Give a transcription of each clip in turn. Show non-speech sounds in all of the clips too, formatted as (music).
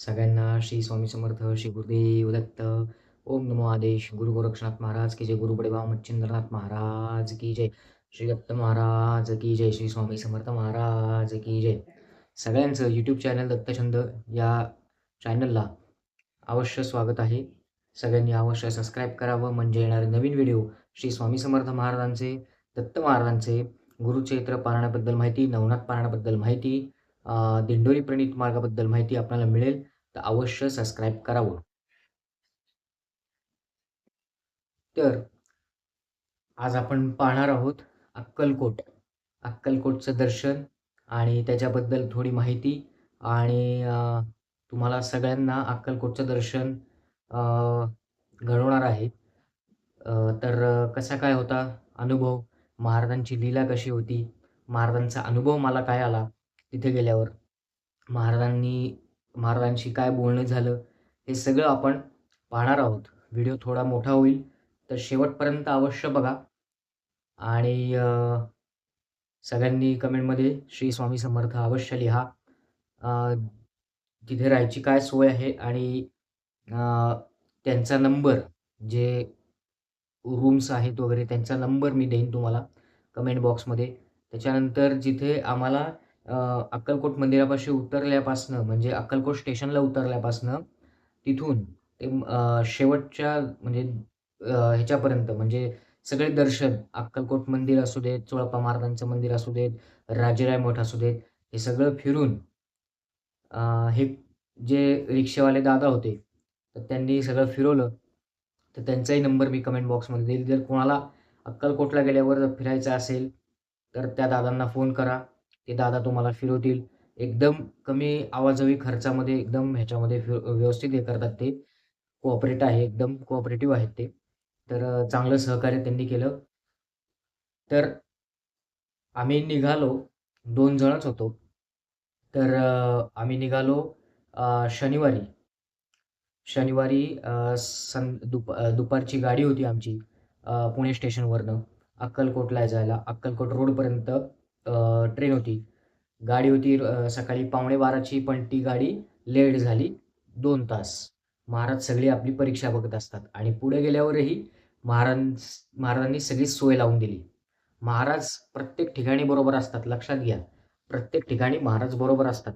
सगळ्यांना श्री स्वामी समर्थ श्री गुरुदेव दत्त. ओम नमो आदेश गुरु गोरक्षनाथ महाराज की जय गुरु बडेबा मच्छिंद्रनाथ महाराज की जय. श्री दत्त महाराज की जय श्री स्वामी समर्थ महाराज की जय. सगळ्यांचं यूट्यूब चॅनल दत्तछंद या चॅनलला अवश्य स्वागत आहे. सगळ्यांनी अवश्य सबस्क्राईब करावं म्हणजे येणारे नवीन व्हिडिओ श्री स्वामी समर्थ महाराजांचे दत्त महाराजांचे गुरुचैत्र पारायणाबद्दल माहिती नवनाथ पारायणाबद्दल माहिती दिंडोरी प्रणित मार्गाबद्दल माहिती आपल्याला मिळेल. तर अवश्य सबस्क्राईब करावं. तर आज आपण पाहणार आहोत अक्कलकोट. अक्कलकोटचं दर्शन आणि त्याच्याबद्दल थोडी माहिती आणि तुम्हाला सगळ्यांना अक्कलकोटचं दर्शन घडवणार आहे. तर कसा काय होता अनुभव? महाराजांची लीला कशी होती? महाराजांचा अनुभव मला काय आला तिथे गेल्यावर? महाराजांनी महाराजांशी काय बोलणं झालं हे सगळं आपण पाहणार आहोत. व्हिडिओ थोडा मोठा होईल तर शेवटपर्यंत अवश्य बघा. आणि सगळ्यांनी कमेंटमध्ये श्री स्वामी समर्थ अवश्य लिहा. तिथे राहायची काय सोय आहे आणि त्यांचा नंबर जे रूम्स आहेत वगैरे त्यांचा नंबर मी देईन तुम्हाला कमेंट बॉक्समध्ये. त्याच्यानंतर जिथे आम्हाला अक्कलकोट मंदिरापाशी उतरल्यापासनं म्हणजे अक्कलकोट स्टेशनला उतरल्यापासनं तिथून ते शेवटच्या म्हणजे ह्याच्यापर्यंत म्हणजे सगळे दर्शन अक्कलकोट मंदिर असू देत चोळप्पा महाराजांचं मंदिर असू देत राजेराय मठ असू देत हे सगळं फिरून हे जे रिक्षावाले दादा होते तर त्यांनी सगळं फिरवलं. तर त्यांचाही नंबर मी कमेंट बॉक्समध्ये देईल जर कोणाला अक्कलकोटला गेल्यावर जर फिरायचं असेल तर त्या दादांना फोन करा. ते दादा तुम्हाला फिरवतील. एकदम कमी आवाजवी खर्चामध्ये एकदम ह्याच्यामध्ये फिर व्यवस्थित हे करतात ते. कोऑपरेट आहे एकदम कोऑपरेटिव्ह आहेत ते. तर चांगलं सहकार्य त्यांनी केलं. तर आम्ही निघालो. दोन जणच होतो. तर आम्ही निघालो शनिवारी. शनिवारी सं दुप दुपारची गाडी होती आमची पुणे स्टेशनवरनं. अक्कलकोटला जायला. अक्कलकोट रोडपर्यंत ट्रेन होती. गाडी होती सकाळी पावणे बाराची पण ती गाडी लेट झाली दोन तास. महाराज सगळी आपली परीक्षा बघत असतात आणि पुढे गेल्यावरही महाराज महाराजांनी सगळी सोय लावून दिली. महाराज प्रत्येक ठिकाणी बरोबर असतात लक्षात घ्या. प्रत्येक ठिकाणी महाराज बरोबर असतात.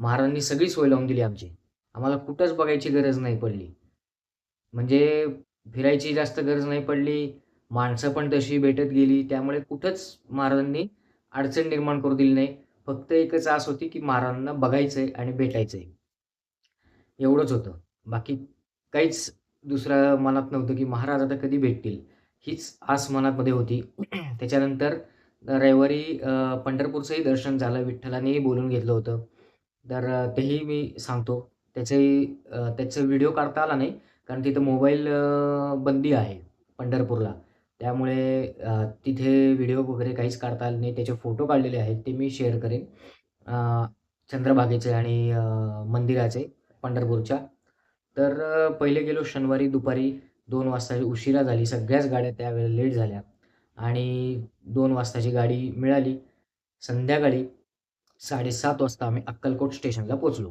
महाराजांनी सगळी सोय लावून दिली आमची. आम्हाला कुठंच बघायची गरज नाही पडली. म्हणजे फिरायची जास्त गरज नाही पडली. माणसं पण तशी भेटत गेली त्यामुळे कुठंच महाराजांनी अडचण निर्माण करू दिली नाही. फक्त एकच आस होती की महाराजांना बघायचं आहे आणि भेटायचं आहे एवढंच होतं. बाकी काहीच दुसरं मनात नव्हतं की महाराज आता कधी भेटतील. हीच आस मनामध्ये होती. (clears throat) त्याच्यानंतर रविवारी पंढरपूरचंही दर्शन झालं. विठ्ठलानेही बोलून घेतलं होतं. तर तेही मी सांगतो. त्याचंही त्याचं व्हिडिओ काढता आला नाही. कारण तिथं मोबाईल बंदी आहे पंढरपूरला. त्यामुळे तिथे व्हिडिओ वगैरे काहीच काढता आले नाही. त्याचे फोटो काढलेले आहेत ते मी शेअर करेन. चंद्रभागेचे आणि मंदिराचे पंढरपूरच्या. तर पहिले गेलो शनिवारी दुपारी दोन वाजता उशिरा झाली. सगळ्याच गाड्या त्यावेळेला लेट झाल्या. आणि दोन वाजताची गाडी मिळाली. संध्याकाळी साडेसात वाजता आम्ही अक्कलकोट स्टेशनला पोचलो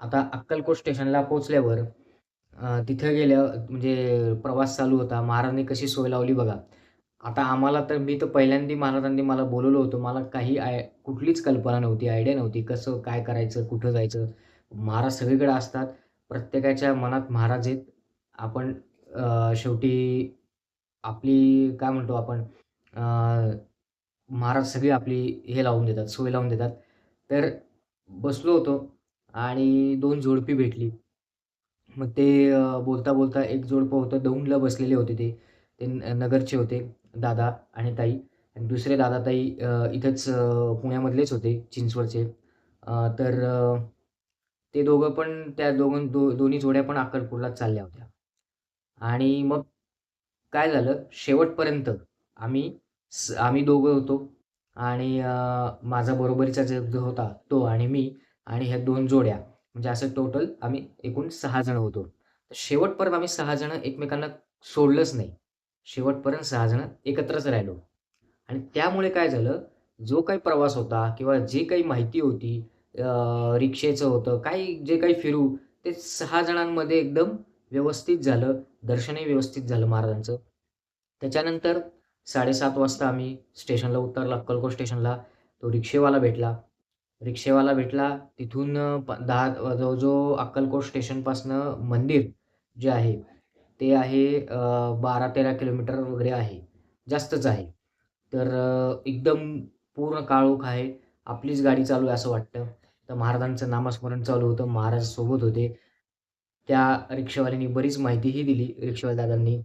आता अक्कलकोट स्टेशनला पोचल्यावर तिथं गेल्या म्हणजे प्रवास चालू होता. महाराजांनी कशी सोय लावली बघा. आता आम्हाला तर मी तर पहिल्यांदा महाराजांनी मला बोलवलं होतं. मला काही आय कुठलीच कल्पना नव्हती आयडिया नव्हती कसं काय करायचं कुठं जायचं. महाराज सगळीकडे असतात. प्रत्येकाच्या मनात महाराज आहेत. आपण शेवटी आपली काय म्हणतो आपण महाराज सगळी आपली हे लावून देतात सोय लावून देतात. तर बसलो होतो आणि दोन जोडपी भेटली. मग ते बोलता बोलता एक जोडपं होतं दौंडला बसलेले होते ते. ते न- नगरचे होते दादा आणि ताई. आणि दुसरे दादा ताई इथंच पुण्यामधलेच होते चिंचवडचे. तर ते दोघं पण त्या दोघं दो दोन्ही जोड्या पण अक्कलपूरलाच चालल्या होत्या. आणि मग काय झालं? शेवटपर्यंत आम्ही स आम्ही दोघं होतो. आणि माझा बरोबरीचा जो जो होता तो आणि मी आणि ह्या दोन जोड्या म्हणजे असं टोटल आम्ही एकूण सहा जण होतो. तर शेवटपर्यंत आम्ही सहा जण एकमेकांना सोडलंच नाही. शेवटपर्यंत सहा जण एकत्रच राहिलो. आणि त्यामुळे काय झालं, जो काही प्रवास होता किंवा जी काही माहिती होती रिक्षेचं होतं काही जे काही फिरू ते सहा जणांमध्ये एकदम व्यवस्थित झालं. दर्शनही व्यवस्थित झालं महाराजांचं. त्याच्यानंतर साडेसात वाजता आम्ही स्टेशनला उतरला अक्कलकोट स्टेशनला. तो रिक्षेवाला भेटला. रिक्षेवाला भेटला. तिथून दहा जो जो अक्कलकोट स्टेशनपासनं मंदिर जे आहे ते आहे बारा तेरा किलोमीटर वगैरे आहे. जास्तच आहे. तर एकदम पूर्ण काळोख आहे. आपलीच गाडी चालू आहे असं वाटतं. तर महाराजांचं नामस्मरण चालू होतं. महाराज सोबत होते. त्या रिक्षावाल्यांनी बरीच माहितीही दिली रिक्षावाल्या दादांनी.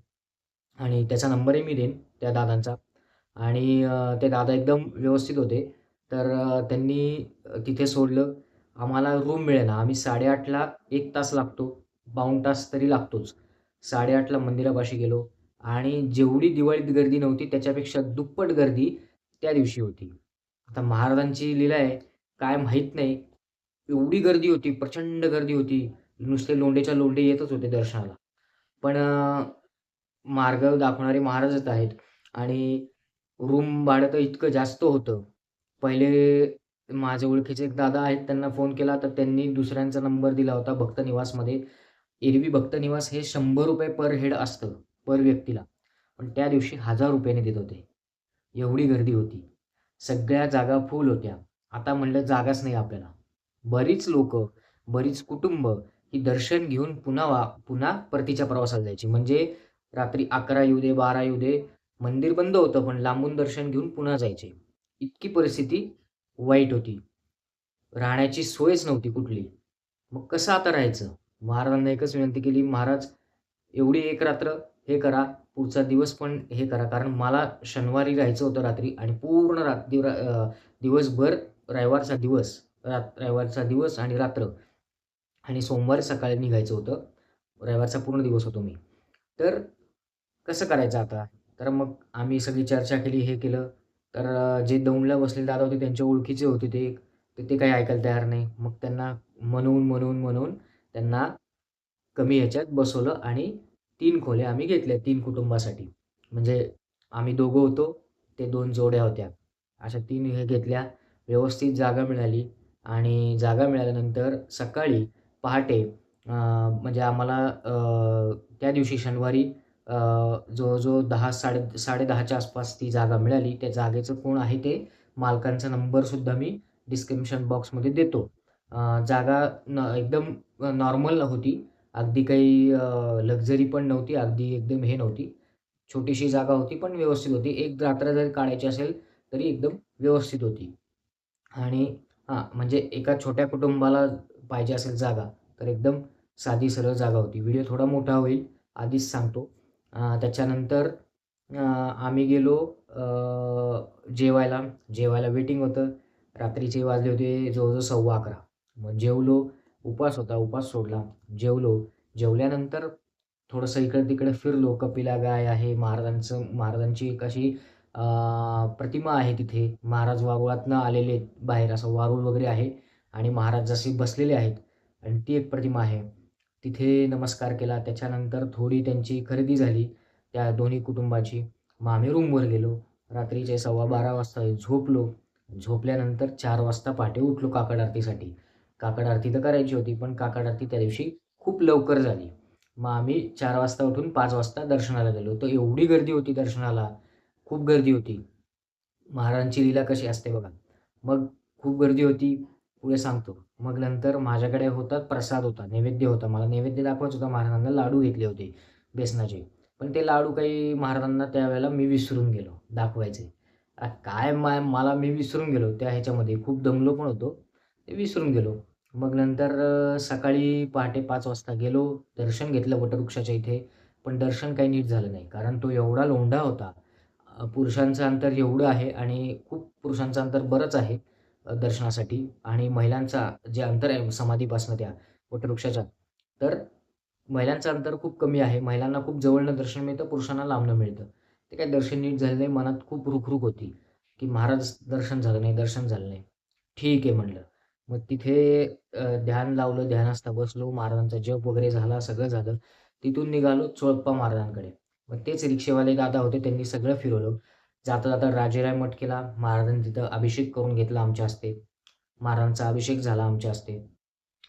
आणि त्याचा नंबरही मी देईन त्या दादांचा. आणि ते दादा एकदम व्यवस्थित होते. तर त्यांनी तिथे सोडलं. आम्हाला रूम मिळेना. आम्ही साडेआठला एक तास लागतो. पाऊण तास तरी लागतोच. साडेआठला मंदिरापाशी गेलो आणि जेवढी दिवाळीत गर्दी नव्हती त्याच्यापेक्षा दुप्पट गर्दी त्या दिवशी होती. आता महाराजांची लीला आहे. काय माहीत नाही. एवढी गर्दी होती प्रचंड गर्दी होती. नुसते लोंडेच्या लोंडे येतच होते दर्शनाला. पण मार्ग दाखवणारे महाराजच आहेत आणि रूम भाडं तर इतकं जास्त होतं. पहिले माझे ओळखीचे एक दादा आहेत त्यांना फोन केला तर त्यांनी दुसऱ्यांचा नंबर दिला होता भक्त निवासमध्ये. एरवी भक्त निवास हे शंभर रुपये पर हेड असतं पर व्यक्तीला. पण त्या दिवशी हजार रुपयाने देत होते. एवढी गर्दी होती. सगळ्या जागा फुल होत्या. आता म्हणलं जागाच नाही आपल्याला. बरीच लोक बरीच कुटुंब ही दर्शन घेऊन पुन्हा वा पुन्हा परतीच्या प्रवासाला जायची. म्हणजे रात्री अकरा येऊ दे बारा येऊ दे मंदिर बंद होतं पण लांबून दर्शन घेऊन पुन्हा जायचे. इतकी परिस्थिती वाईट होती. राहण्याची सोयच नव्हती कुठली. मग कसं आता राहायचं? महाराजांना एकच विनंती केली महाराज एवढी एक रात्र हे करा पुढचा दिवस पण हे करा. कारण मला शनिवारी राहायचं होतं रात्री आणि पूर्ण रात्री दिवसभर रविवारचा दिवस रात रविवारचा दिवस आणि रात्र आणि सोमवारी सकाळी निघायचं होतं. रविवारचा पूर्ण दिवस होतो मी. तर कसं करायचं आता? तर मग आम्ही सगळी चर्चा केली हे केलं. तर जे दौंडला बसलेले दादा होते त्यांच्या ओळखीचे होते ते ते काही ऐकायला तयार नाही. मग त्यांना म्हणून म्हणून म्हणून त्यांना कमी ह्याच्यात बसवलं आणि तीन खोले आम्ही घेतल्या तीन कुटुंबासाठी. म्हणजे आम्ही दोघं होतो ते दोन जोड्या होत्या. अशा तीन हे घेतल्या व्यवस्थित जागा मिळाली आणि जागा मिळाल्यानंतर सकाळी पहाटे म्हणजे आम्हाला त्या दिवशी शनिवारी जवळजवळ दहा साडे साडेदहाच्या आसपास ती जागा मिळाली. त्या जागेचं कोण आहे ते मालकांचा नंबरसुद्धा मी डिस्क्रिप्शन बॉक्समध्ये देतो. जागा न एकदम नॉर्मल होती. अगदी काही लक्झरी पण नव्हती. अगदी एकदम हे नव्हती. छोटीशी जागा होती पण व्यवस्थित होती. एक रात्र जर काढायची असेल तरी एकदम व्यवस्थित होती. आणि हां म्हणजे एका छोट्या कुटुंबाला पाहिजे असेल जागा तर एकदम साधी सरळ जागा होती. व्हिडिओ थोडा मोठा होईल आधीच सांगतो. त्याच्यानंतर आम्ही गेलो जेवायला. जेवायला वेटिंग होतं. रात्रीचे वाजले होते जवळजवळ सव्वा अकरा. मग जेवलो. उपास होता. उपास सोडला. जेवलो. जेवल्यानंतर थोडंसं इकडे तिकडे फिरलो. कपिला गाय आहे महाराजांचं महाराजांची एक अशी प्रतिमा आहे तिथे. महाराज वारुळातनं आलेले बाहेर असं वारुळ वगैरे आहे. आणि महाराज जसे बसलेले आहेत. आणि ती एक प्रतिमा आहे. तिथे नमस्कार केला. त्याच्यानंतर थोडी त्यांची खरेदी झाली त्या दोन्ही कुटुंबाची. मग आम्ही रूमवर गेलो. रात्रीचे सव्वा बारा वाजता झोपलो. झोपल्यानंतर चार वाजता पहाटे उठलो काकड आरतीसाठी. काकड आरती तर करायची होती पण काकड आरती त्या दिवशी खूप लवकर झाली. मग आम्ही चार वाजता उठून पाच वाजता दर्शनाला गेलो. तर एवढी गर्दी होती दर्शनाला. खूप गर्दी होती. महाराजांची लीला कशी असते बघा. मग खूप गर्दी होती. पुढे सांगतो. मग नंतर माझ्याकडे होता प्रसाद होता नैवेद्य होता. मला नैवेद्य दाखवायचं होता महाराजांना लाडू घेतले होते बेसनाचे. पण ते लाडू काही महाराजांना त्यावेळेला मी विसरून गेलो दाखवायचे. काय माय मला मी विसरून गेलो त्या ह्याच्यामध्ये खूप दमलो पण होतो ते विसरून गेलो. मग नंतर सकाळी पहाटे पाच वाजता गेलो दर्शन घेतलं वटवृक्षाच्या इथे पण दर्शन काही नीट झालं नाही कारण तो एवढा लोंढा होता. पुरुषांचं अंतर एवढं आहे आणि खूप पुरुषांचं अंतर बरंच आहे दर्शनासाठी आणि महिलांचा जे अंतर आहे समाधीपासनं त्या वटवृक्षाच्या तर महिलांचं अंतर खूप कमी आहे. महिलांना खूप जवळनं दर्शन मिळतं पुरुषांना लांबणं मिळतं. ते काही दर्शन नीट झालं नाही मनात खूप रुखरुख होती की महाराज दर्शन झालं नाही दर्शन झालं नाही. ठीक आहे म्हणलं. मग तिथे ध्यान लावलं ध्यानास्था बसलो महाराजांचा जप वगैरे झाला सगळं झालं. तिथून निघालो चोळप्पा महाराजांकडे. मग तेच रिक्षेवाले दादा होते त्यांनी सगळं फिरवलं. जाता जाता राजेराय मठ केला महाराजांनी तिथं अभिषेक करून घेतला आमच्या हस्ते. महाराजांचा अभिषेक झाला आमच्या हस्ते.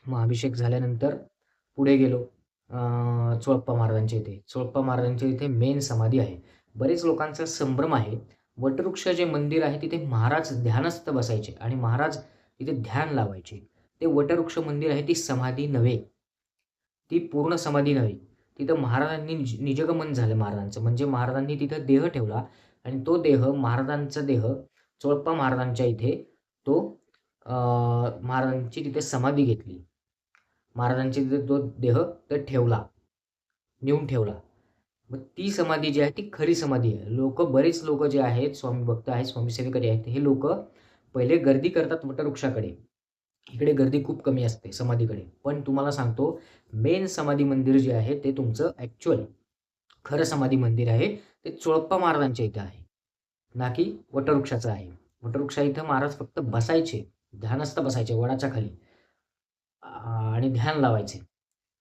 मग अभिषेक झाल्यानंतर पुढे गेलो चोळप्पा महाराजांच्या इथे. चोळप्पा महाराजांच्या इथे मेन समाधी आहे. बरेच लोकांचा संभ्रम आहे. वटवृक्ष जे मंदिर आहे तिथे महाराज ध्यानस्थ बसायचे आणि महाराज तिथे ध्यान लावायचे. ते वटवृक्ष मंदिर आहे ती समाधी नव्हे. ती पूर्ण समाधी नव्हे. तिथं महाराजांनी निजगमन झालं महाराजांचं. म्हणजे महाराजांनी तिथं देह ठेवला. आणि तो देह महाराजांचा देह चोळप्पा महाराजांच्या इथे तो महाराजांची तिथे समाधी घेतली. महाराजांची तिथे तो देह तर ठेवला नेऊन ठेवला. मग ती समाधी जी आहे ती खरी समाधी आहे. लोक बरेच लोक जे आहेत स्वामी भक्त आहेत स्वामी सेवेकरी आहेत हे लोक पहिले गर्दी करतात वटवृक्षाकडे. इकडे गर्दी खूप कमी असते समाधीकडे. पण तुम्हाला सांगतो मेन समाधी मंदिर जे आहे ते तुमचं ॲक्च्युअल खरं समाधी मंदिर आहे. ते चोळप्पा महाराजांच्या इथं आहे. ना की वटवृक्षाचं आहे. वटवृक्षा इथं महाराज फक्त बसायचे ध्यानस्थ बसायचे वडाच्या खाली. आणि ध्यान लावायचे.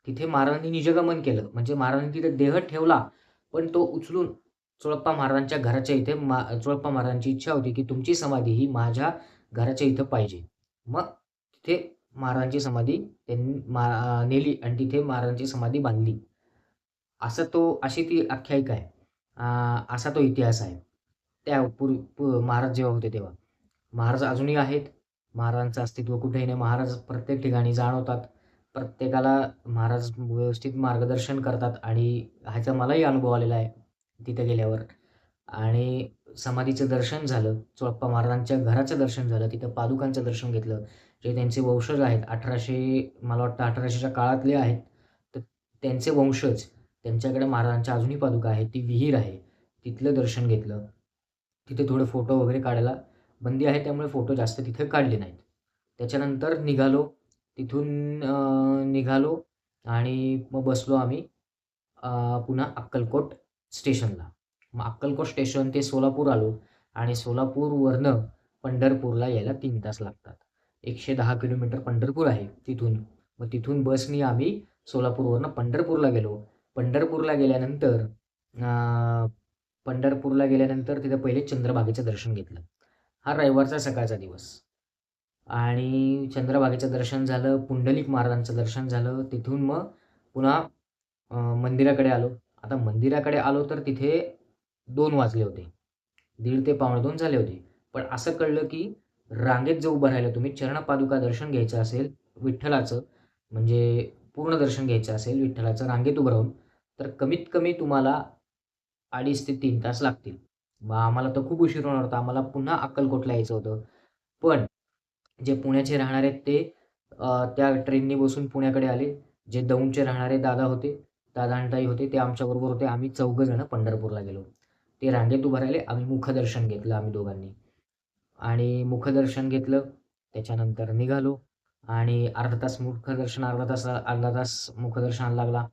तिथे महाराजांनी निजगमन केलं. म्हणजे महाराजांनी तिथे देह ठेवला पण तो उचलून चोळप्पा महाराजांच्या घराच्या इथे मा चोळप्पा महाराजांची इच्छा होती की तुमची समाधी ही माझ्या घराच्या इथं पाहिजे. मग तिथे महाराजांची समाधी त्यांनी मा नेली आणि तिथे महाराजांची समाधी बांधली. असं तो अशी ती आख्यायिका आहे. असा तो इतिहास आहे. त्या पूर्वी महाराज जेव्हा होते तेव्हा. महाराज अजूनही आहेत. महाराजांचं अस्तित्व कुठेही नाही. महाराज प्रत्येक ठिकाणी जाणवतात. प्रत्येकाला महाराज व्यवस्थित मार्गदर्शन करतात आणि ह्याचा मलाही अनुभव आलेला आहे तिथे गेल्यावर. आणि समाधीचं दर्शन झालं. चोळप्पा महाराजांच्या घराचं दर्शन झालं. तिथं पादुकांचं दर्शन घेतलं. जे त्यांचे वंशज आहेत अठराशे मला वाटतं अठराशेच्या काळातले आहेत तर त्यांचे वंशज त्यांच्याकडे महाराजांच्या अजूनही पादुका आहे ती विहीर आहे. तिथलं दर्शन घेतलं. तिथे थोडे फोटो वगैरे काढायला बंदी आहे त्यामुळे फोटो जास्त तिथे काढले नाहीत. त्याच्यानंतर निघालो. तिथून निघालो आणि मग बसलो आम्ही पुन्हा अक्कलकोट स्टेशनला. मग अक्कलकोट स्टेशन ते सोलापूर आलो आणि सोलापूरवरनं पंढरपूरला यायला तीन तास लागतात. एकशे दहा किलोमीटर पंढरपूर आहे तिथून. मग तिथून बसनी आम्ही सोलापूरवरनं पंढरपूरला गेलो. पंढरपूरला गेल्यानंतर पंढरपूरला गेल्यानंतर तिथं पहिले चंद्रभागेचं दर्शन घेतलं. हा रविवारचा सकाळचा दिवस. आणि चंद्रभागेचं दर्शन झालं पुंडलिक महाराजांचं दर्शन झालं. तिथून मग पुन्हा मंदिराकडे आलो. आता मंदिराकडे आलो तर तिथे दोन वाजले होते. दीड ते पावणे दोन झाले होते. पण असं कळलं की रांगेत जो उभं राहिलं तुम्ही चरणपादुका दर्शन घ्यायचं असेल विठ्ठलाचं म्हणजे पूर्ण दर्शन घ्यायचं असेल विठ्ठलाचं रांगेत उभं राहून तर कमीत कमी तुम्हाला अडीच ते तीन तास लागतील. मग आम्हाला तर खूप उशीर होणार होता. आम्हाला पुन्हा अक्कलकोटला यायचं होतं. पण जे पुण्याचे राहणारे आहेत ते त्या ट्रेनने बसून पुण्याकडे आले. जे दौंडचे राहणारे दादा होते दादा आणि होते ते आमच्याबरोबर होते. आम्ही चौघंजणं पंढरपूरला गेलो. ते रांगेत उभं राहिले. आम्ही मुखदर्शन घेतलं आम्ही दोघांनी. आणि मुखदर्शन घेतलं. त्याच्यानंतर निघालो. आणि अर्धा तास मुखदर्शन अर्धा तास अर्धा तास मुखदर्शनाला लागला.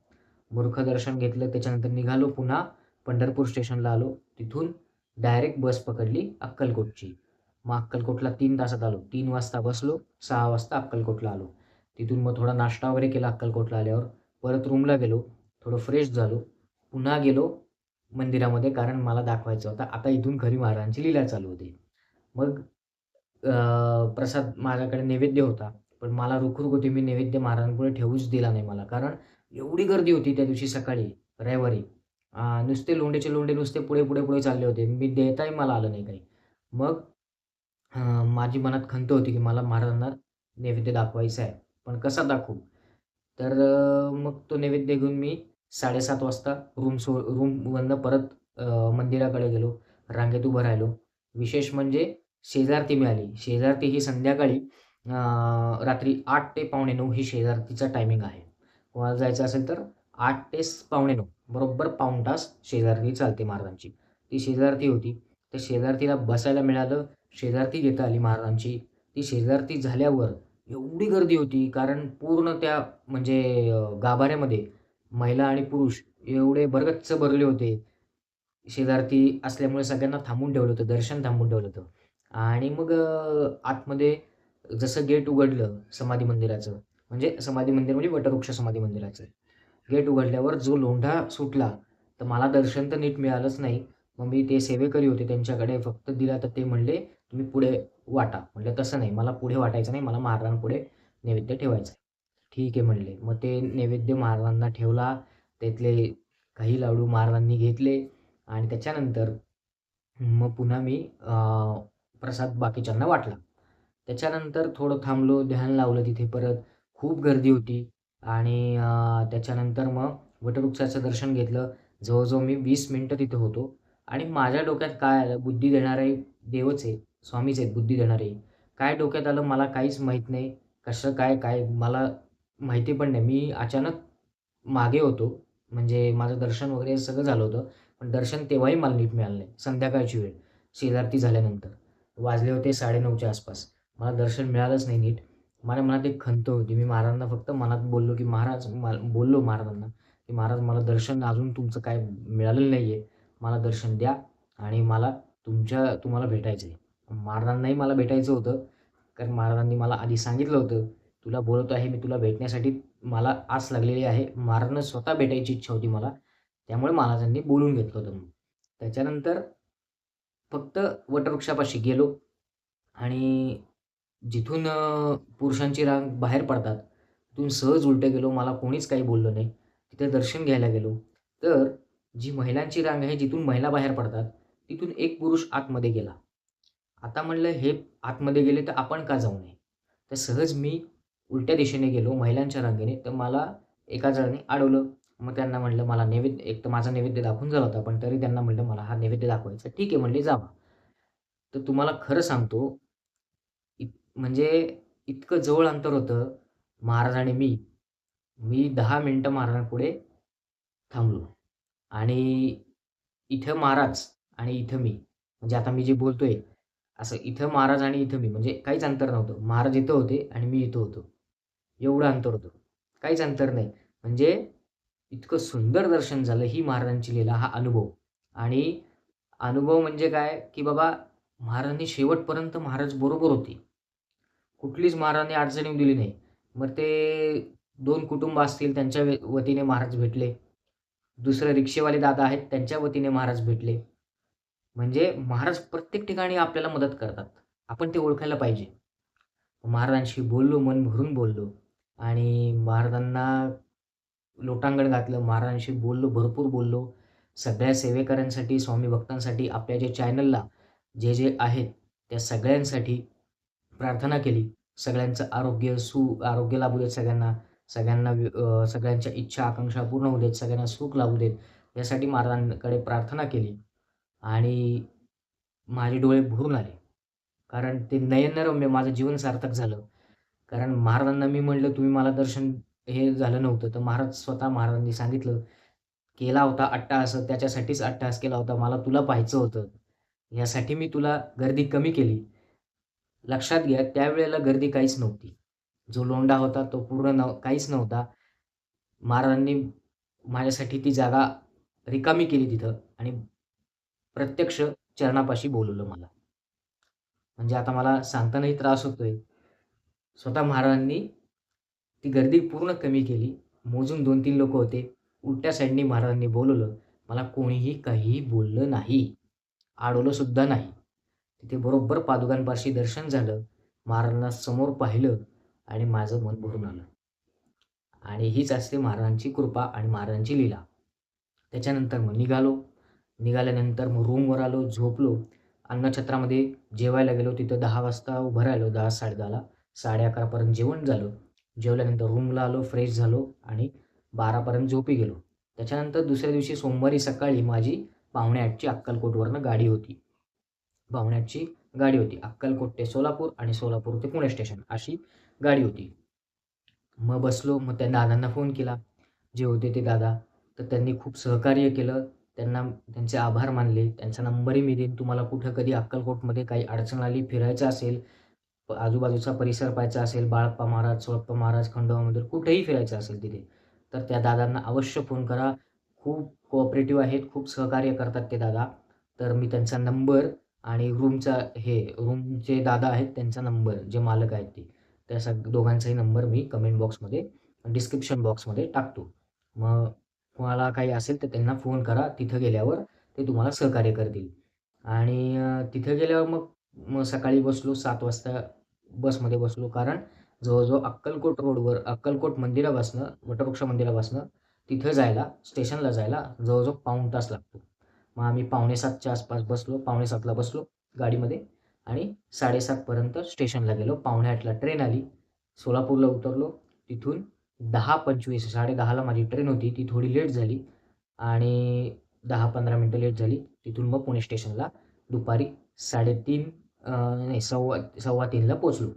मुखदर्शन घेतलं त्याच्यानंतर निघालो पुन्हा पंढरपूर स्टेशनला आलो. तिथून डायरेक्ट बस पकडली अक्कलकोटची. मग अक्कलकोटला तीन तासात आलो. तीन वाजता बसलो सहा वाजता अक्कलकोटला आलो. तिथून मग थोडा नाश्ता वगैरे केला अक्कलकोटला आल्यावर. परत रूमला गेलो थोडं फ्रेश झालो. पुन्हा गेलो मंदिरामध्ये कारण मला दाखवायचं होतं. आता इथून घरी महाराजांची लीला चालू होती. मग प्रसाद माझ्याकडे नैवेद्य होता. पण मला रुखरुख होती मी नैवेद्य महाराजांपुढे ठेवूच दिला नाही मला. कारण एवढी गर्दी होती त्या दिवशी सकाळी रविवारी. नुसते लोंडेचे लोंडे नुसते पुढे पुढे पुढे चालले होते. मी देताही मला आलं नाही काही. मग माझी मनात खंत होती की मला महाराजांना नैवेद्य दाखवायचा आहे. पण कसा दाखवू? तर मग तो नैवेद्य घेऊन मी साडेसात वाजता रूम सो रूममधनं परत मंदिराकडे गेलो. रांगेत उभं राहिलो. विशेष म्हणजे शेजारती मिळाली. शेजारती ही संध्याकाळी रात्री आठ ते पावणे नऊ ही शेजारतीचा टायमिंग आहे. तुम्हाला जायचं असेल तर आठ ते पावणे नऊ बरोबर पाऊण तास शेजारती चालते महाराजांची. ती शेजारती होती. त्या शेजारतीला बसायला मिळालं. शेजारती घेता आली महाराजांची. ती शेजारती झाल्यावर एवढी गर्दी होती कारण पूर्ण त्या म्हणजे गाभाऱ्यामध्ये महिला आणि पुरुष एवढे बरगच्च भरले होते. शेजारती असल्यामुळे सगळ्यांना थांबून ठेवलं होतं दर्शन थांबून ठेवलं होतं. आणि मग आतमध्ये जसं गेट उघडलं समाधी मंदिराचं म्हणजे समाधी मंदिर म्हणजे वटवृक्ष समाधी मंदिराचं. गेट उघडल्यावर जो लोंढा सुटला तर मला दर्शन तर नीट मिळालंच नाही. मग मी ते सेवेकरी होते त्यांच्याकडे फक्त दिला तर ते म्हणले तुम्ही पुढे वाटा. म्हणलं तसं नाही मला पुढे वाटायचं नाही मला महाराजांपुढे नैवेद्य ठेवायचं आहे. ठीक आहे म्हणले. मग ते नैवेद्य महाराजांना ठेवला त्यातले काही लाडू महाराजांनी घेतले आणि त्याच्यानंतर मग पुन्हा मी प्रसाद बाकीच्यांना वाटला. त्याच्यानंतर थोडं थांबलो ध्यान लावलं तिथे परत. खूप गर्दी होती. आणि त्याच्यानंतर मग वटवृक्षाचं दर्शन घेतलं. जवळजवळ मी वीस मिनटं तिथे होतो. आणि माझ्या डोक्यात काय आलं? बुद्धी देणारे देवच आहे स्वामीच आहेत बुद्धी देणारे. काय डोक्यात आलं? मला काहीच माहीत नाही. कसं काय काय? मला माहिती पण नाही. मी अचानक मागे होतो. म्हणजे माझं दर्शन वगैरे सगळं झालं होतं. पण दर्शन तेव्हाही मला नीट मिळालं नाही. संध्याकाळची वेळ. शेजारती झाल्यानंतर. वाजले होते साडेनऊच्या आसपास. मला दर्शन मिळालंच नाही नीट. माझ्या मनात एक खंत होती. मी महाराजांना फक्त मनात बोललो की महाराज बोललो महाराजांना की महाराज मला दर्शन अजून तुमचं काय मिळालेलं नाही आहे मला दर्शन द्या आणि मला तुमच्या तुम्हाला भेटायचं आहे महाराजांनाही मला भेटायचं होतं. कारण महाराजांनी मला आधी सांगितलं होतं तुला बोलत आहे मी तुला भेटण्यासाठी मला आस लागलेली आहे. महाराजांना स्वतः भेटायची इच्छा होती मला. त्यामुळे महाराजांनी बोलून घेतलं होतं त्याच्यानंतर फक्त वटवृक्षापाशी गेलो आणि जिथून पुरुषांची रांग बाहेर पडतात तिथून सहज उलट्या गेलो मला कोणीच काही बोललं नाही तिथे दर्शन घ्यायला गेलो. तर जी महिलांची रांग आहे जिथून महिला बाहेर पडतात तिथून एक पुरुष आतमध्ये गेला. आता म्हणलं हे आतमध्ये गेले तर आपण का जाऊ नये? तर सहज मी उलट्या दिशेने गेलो महिलांच्या रांगेने. तर मला एका जणाने अडवलं. मग त्यांना म्हटलं मला नैवेद्य एक तर माझा नैवेद्य दाखवून झाला होता पण तरी त्यांना म्हटलं मला हा नैवेद्य दाखवायचा. ठीक आहे म्हणले जावा. तर तुम्हाला खरं सांगतो म्हणजे इतकं जवळ अंतर होतं महाराज आणि मी. मी दहा मिनटं महाराजांपुढे थांबलो. आणि इथं महाराज आणि इथं मी. म्हणजे आता मी जे बोलतोय असं इथं महाराज आणि इथं मी. म्हणजे काहीच अंतर नव्हतं. महाराज इथं होते आणि मी इथं होतो. एवढं अंतर होतं. काहीच अंतर नाही. म्हणजे इतकं सुंदर दर्शन झालं ही महाराजांची लीला हा अनुभव. आणि अनुभव म्हणजे काय? की बाबा महाराजांनी शेवटपर्यंत महाराज बरोबर होते. कुठलीच महाराजांनी अडचणी दिली नाही. मग ते दोन कुटुंब असतील त्यांच्या वतीने महाराज भेटले. दुसरे रिक्षेवाले दादा आहेत त्यांच्या वतीने महाराज भेटले. म्हणजे महाराज प्रत्येक ठिकाणी आपल्याला मदत करतात. आपण ते ओळखायला पाहिजे. महाराजांशी बोललो मन भरून बोललो. आणि महाराजांना लोटांगण घातलं महाराजांशी बोललो भरपूर बोललो. सगळ्या सेवेकऱ्यांसाठी स्वामी भक्तांसाठी आपल्या जे चॅनलला जे जे आहेत त्या सगळ्यांसाठी प्रार्थना केली. सगळ्यांचं आरोग्य सु आरोग्य लाभू देत सगळ्यांना. सगळ्यांना सगळ्यांच्या इच्छा आकांक्षा पूर्ण होऊ देत सगळ्यांना सुख लाभू देत. यासाठी महाराजांकडे प्रार्थना केली. आणि माझे डोळे भरून आले. कारण ते नयनरम्य माझं जीवन सार्थक झालं. कारण महाराजांना मी म्हणलं तुम्ही मला दर्शन हे झालं नव्हतं. तर महाराज स्वतः महाराजांनी सांगितलं केला होता अट्टाहास त्याच्यासाठीच अट्टाहास केला होता. मला तुला पाहायचं होतं. यासाठी मी तुला गर्दी कमी केली. लक्षात घ्या त्यावेळेला गर्दी काहीच नव्हती. जो लोंडा होता तो पूर्ण नव काहीच नव्हता. महाराजांनी माझ्यासाठी ती जागा रिकामी केली तिथं आणि प्रत्यक्ष चरणापाशी बोलवलं मला. म्हणजे आता मला सांगतानाही त्रास होतोय. स्वतः महाराजांनी ती गर्दी पूर्ण कमी केली. मोजून दोन तीन लोक होते. उलट्या साईडनी महाराजांनी बोलवलं मला कोणीही काहीही बोललं नाही. आडवलं सुद्धा नाही. तिथे बरोबर पादुकांपाशी दर्शन झालं महाराजांना समोर पाहिलं आणि माझं मन भरून आलं. आणि हीच असते महाराजांची कृपा आणि महाराजांची लीला. त्याच्यानंतर मग निघालो. निघाल्यानंतर मग रूमवर आलो झोपलो. अन्नछत्रामध्ये जेवायला गेलो. तिथं दहा वाजता उभं राहिलो दहा साडेदहाला. साडे अकरापर्यंत जेवण झालं. जेवल्यानंतर रूमला आलो फ्रेश झालो आणि बारापर्यंत झोपी गेलो. त्याच्यानंतर दुसऱ्या दिवशी सोमवारी सकाळी माझी पाहुणे आठची अक्कलकोटवरनं गाडी होती. भावण्याची गाडी होती. अक्कलकोट ते सोलापूर आणि सोलापूर ते पुणे स्टेशन अशी गाडी होती. मग बसलो मग त्या दादांना फोन केला. जे होते ते दादा तर त्यांनी खूप सहकार्य केलं. त्यांना त्यांचे आभार मानले. त्यांचा नंबरही मी देईन. तुम्हाला कुठं कधी अक्कलकोटमध्ये काही अडचण आली फिरायचं असेल आजूबाजूचा परिसर पाहायचा असेल बाळप्पा महाराज सोळप्पा महाराज खंडोबा मंदिर कुठेही फिरायचं असेल तिथे तर त्या दादांना अवश्य फोन करा. खूप कोऑपरेटिव्ह आहेत खूप सहकार्य करतात ते दादा. तर मी त्यांचा नंबर आणि रूमचा हे रूमचे दादा आहेत त्यांचा नंबर जे मालक आहेत ते त्या सग दोघांचाही नंबर मी कमेंट बॉक्समध्ये डिस्क्रिप्शन बॉक्समध्ये टाकतो. मग तुम्हाला काही असेल तर त्यांना फोन करा तिथं गेल्यावर ते तुम्हाला सहकार्य करतील. आणि तिथं गेल्यावर मग मग सकाळी बसलो सात वाजता बसमध्ये बसलो कारण जवळजवळ अक्कलकोट रोडवर अक्कलकोट मंदिरापासनं वटवृक्ष मंदिरापासनं तिथं जायला स्टेशनला जायला जवळजवळ पाऊण तास लागतो. मग आम्ही पावणे सातच्या आसपास बसलो पावणे सातला बसलो गाडीमध्ये आणि साडेसातपर्यंत स्टेशनला गेलो. पावणे आठला ट्रेन आली. सोलापूरला उतरलो. तिथून दहा पंचवीस साडे दहाला माझी ट्रेन होती. ती थोडी लेट झाली आणि दहा पंधरा मिनटं लेट झाली. तिथून मग पुणे स्टेशनला दुपारी साडेतीन नाही सव्वा सव्वा तीनला पोचलो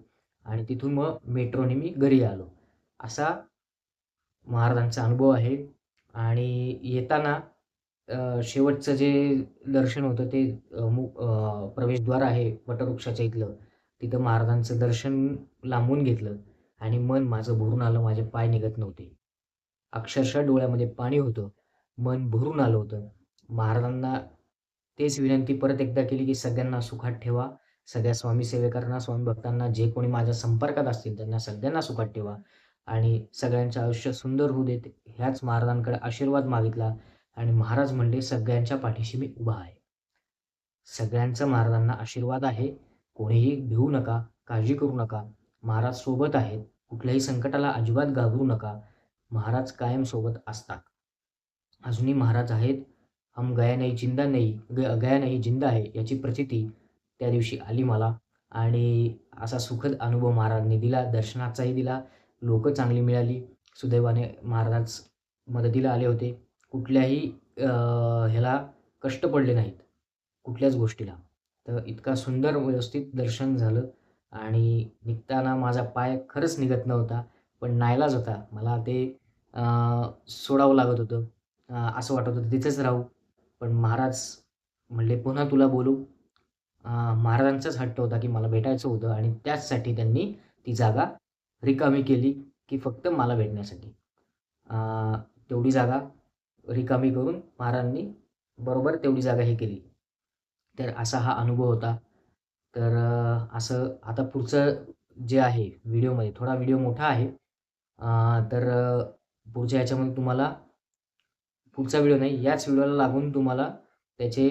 आणि तिथून मग मेट्रोने मी घरी आलो. असा महाराजांचा अनुभव आहे. आणि येताना शेवटचं जे दर्शन होतं ते मु प्रवेशद्वार आहे वटवृक्षाच्या इथलं. तिथं महाराजांचं दर्शन लांबून घेतलं आणि मन माझं भरून आलं माझे पाय निघत नव्हते. अक्षरशः डोळ्यामध्ये पाणी होतं मन भरून आलं होतं. महाराजांना तेच विनंती परत एकदा केली की सगळ्यांना सुखात ठेवा. सगळ्या स्वामी सेवेकरांना स्वामी भक्तांना जे कोणी माझ्या संपर्कात असतील त्यांना सगळ्यांना सुखात ठेवा. आणि सगळ्यांचं आयुष्य सुंदर होऊ देत ह्याच महाराजांकडे आशीर्वाद मागितला. आणि महाराज म्हणले सगळ्यांच्या पाठीशी मी उभा आहे. सगळ्यांचा महाराजांना आशीर्वाद आहे. कोणीही भिवू नका काळजी करू नका. महाराज सोबत आहेत. कुठल्याही संकटाला अजिबात घाबरू नका. महाराज कायम सोबत असतात. अजूनही महाराज आहेत. हम गया नाही जिंदा नाही ग गया नाही जिंदा आहे याची प्रचिती त्या दिवशी आली मला. आणि असा सुखद अनुभव महाराजांनी दिला दर्शनाचाही दिला. लोक चांगली मिळाली. सुदैवाने महाराज मदतीला आले होते. कुठल्याही ह्याला कष्ट पडले नाहीत. कुठल्याच गोष्टीला. तर इतका सुंदर व्यवस्थित दर्शन झालं आणि निघताना माझा पाय खरंच निघत नव्हता पण नायलाज होता. मला ते सोडावं लागत होतं. असं वाटत होतं तिथेच राहू. पण महाराज म्हणले पुन्हा तुला बोलू. महाराजांचाच हट्ट होता की मला भेटायचं होतं आणि त्याचसाठी त्यांनी ती जागा रिकामी केली की फक्त मला भेटण्यासाठी. तेवढी जागा रिकामी करून महाराजांनी बरोबर तेवढी जागा हे केली. तर असा हा अनुभव होता. तर असं आता पुढचं जे आहे व्हिडिओमध्ये थोडा व्हिडिओ मोठा आहे. तर पुढच्या याच्यामध्ये तुम्हाला पुढचा व्हिडिओ नाही याच व्हिडिओला लागून तुम्हाला त्याचे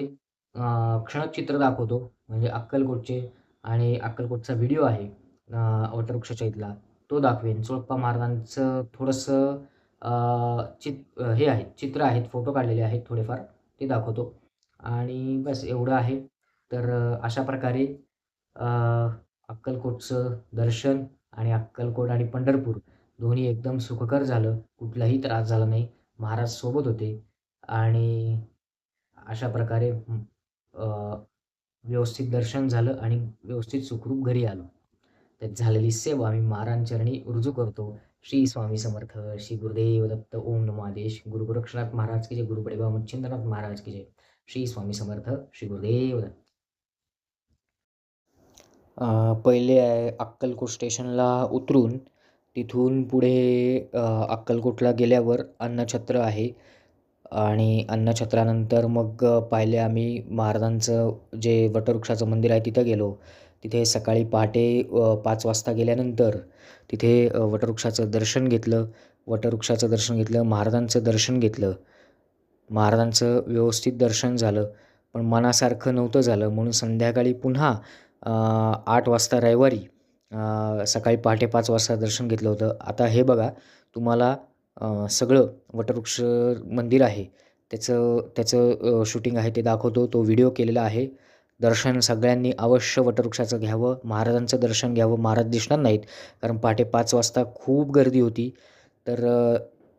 क्षणचित्र दाखवतो. म्हणजे अक्कलकोटचे आणि अक्कलकोटचा व्हिडिओ आहे वटवृक्षाच्या इथला. तो दाखवेन. चोळप्पा महाराजांचं थोडंसं चित हे आहेत चित्र आहेत फोटो काढलेले आहेत थोडेफार ते दाखवतो. आणि बस एवढं आहे. तर अशा प्रकारे अक्कलकोटचं दर्शन आणि अक्कलकोट आणि पंढरपूर दोन्ही एकदम सुखकर झालं. कुठलाही त्रास झाला नाही. महाराज सोबत होते. आणि अशा प्रकारे व्यवस्थित दर्शन झालं आणि व्यवस्थित सुखरूप घरी आलो. त्यात झालेली सेवा मी महाराजांचरणी रुजू करतो. श्री स्वामी समर्थ श्री गुरुदेव दत्त ओम नमादेश गुरु गोरक्षनाथ महाराज की जय गुरु बडेबा मच्छिंद्रनाथ महाराज की जय। श्री स्वामी समर्थ श्री गुरुदेव दत्त। पहिले आहे अक्कलकोट स्टेशनला उतरून तिथून पुढे अक्कलकोटला गेल्यावर अन्नछत्र आहे. आणि अन्नछत्रानंतर मग पाहिले आम्ही महाराजांचं जे वटवृक्षाचं मंदिर आहे तिथं गेलो. तिथे सकाळी पहाटे पाच वाजता गेल्यानंतर तिथे वटवृक्षाचं दर्शन घेतलं. वटवृक्षाचं दर्शन घेतलं महाराजांचं दर्शन घेतलं. महाराजांचं व्यवस्थित दर्शन झालं पण मनासारखं नव्हतं झालं. म्हणून संध्याकाळी पुन्हा आठ वाजता रविवारी सकाळी पहाटे पाच वाजता दर्शन घेतलं होतं. आता हे बघा तुम्हाला सगळं वटवृक्ष मंदिर आहे. त्याचं त्याचं शूटिंग आहे ते दाखवतो. तो व्हिडिओ केलेला आहे. दर्शन सगळ्यांनी अवश्य वटवृक्षाचं घ्यावं महाराजांचं दर्शन घ्यावं महाराज दिसणार नाहीत कारण पहाटे पाच वाजता खूप गर्दी होती. तर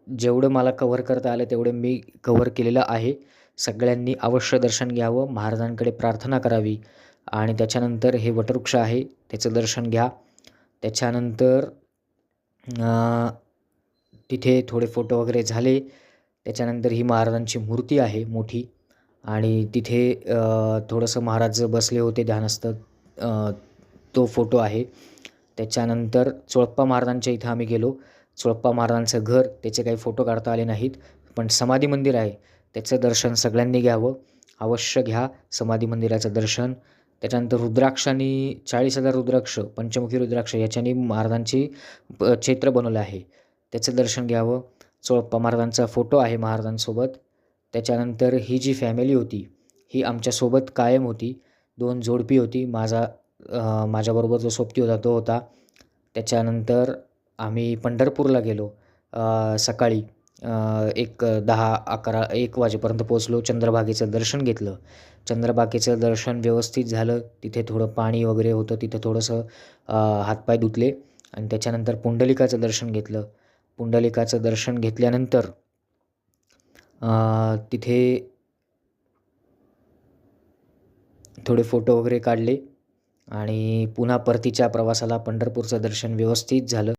जेवढं मला कव्हर करता आलं तेवढं मी कव्हर केलेलं आहे. सगळ्यांनी अवश्य दर्शन घ्यावं महाराजांकडे प्रार्थना करावी आणि त्याच्यानंतर हे वटवृक्ष आहे त्याचं दर्शन घ्या. त्याच्यानंतर तिथे थोडे फोटो वगैरे झाले. त्याच्यानंतर ही महाराजांची मूर्ती आहे मोठी. आणि तिथे थोडंसं महाराज बसले होते ध्यानस्थ तो फोटो आहे. त्याच्यानंतर चोळप्पा महाराजांच्या इथं आम्ही गेलो. चोळप्पा महाराजांचं घर त्याचे काही फोटो काढता आले नाहीत पण समाधी मंदिर आहे. त्याचं दर्शन सगळ्यांनी घ्यावं. अवश्य घ्या समाधी मंदिराचं दर्शन. त्याच्यानंतर रुद्राक्षांनी चाळीस हजार रुद्राक्ष पंचमुखी रुद्राक्ष याच्यानी महाराजांची क्षेत्र बनवलं आहे. त्याचं दर्शन घ्यावं. चोळप्पा महाराजांचा फोटो आहे महाराजांसोबत. त्याच्यानंतर ही जी फॅमिली होती ही आमच्यासोबत कायम होती. दोन जोडपी होती. माझा माझ्याबरोबर जो सोबती होता तो होता. त्याच्यानंतर आम्ही पंढरपूरला गेलो. सकाळी एक दहा अकरा एक वाजेपर्यंत पोचलो चंद्रभागेचं दर्शन घेतलं. चंद्रभागेचं दर्शन व्यवस्थित झालं. तिथे थोडं पाणी वगैरे होतं. तिथं थोडंसं हातपाय धुतले आणि त्याच्यानंतर पुंडलिकाचं दर्शन घेतलं. पुंडलिकाचं दर्शन घेतल्यानंतर तिथे थोडे फोटो वगैरे काढले आणि पुन्हा परतीच्या प्रवासाला पंढरपूरचं दर्शन व्यवस्थित झालं.